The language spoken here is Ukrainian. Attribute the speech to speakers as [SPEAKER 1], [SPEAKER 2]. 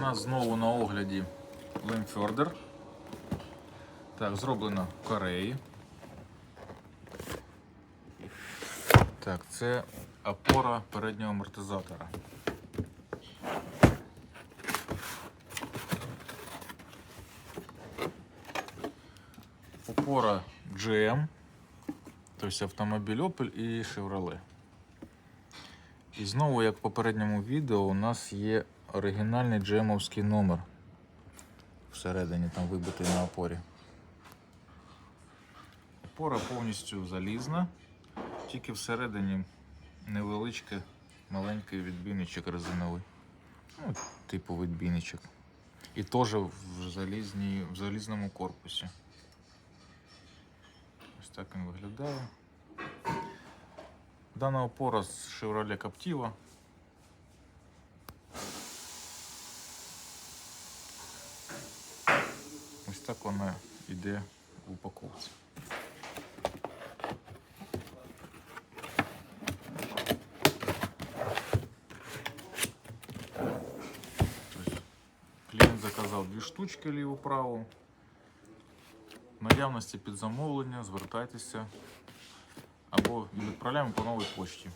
[SPEAKER 1] нас знову на огляді Лемфердер. Так, зроблено в Кореї. Так, це опора переднього амортизатора. Опора GM, тобто автомобіль Opel і Chevrolet. І знову, як в попередньому відео, у нас є оригінальний джемовський номер. Всередині там вибитий на опорі. Опора повністю залізна, тільки всередині невеличкий маленький відбійничок резиновий. Ну, типу відбійничок. І теж в, залізній, в залізному корпусі. Ось так він виглядає. Дана опора з Chevrolet Captiva. Ось так вона йде в упаковці. Клієнт заказав дві штучки ліву-праву. В наявності під замовлення, звертайтеся або відправляємо по новій почті.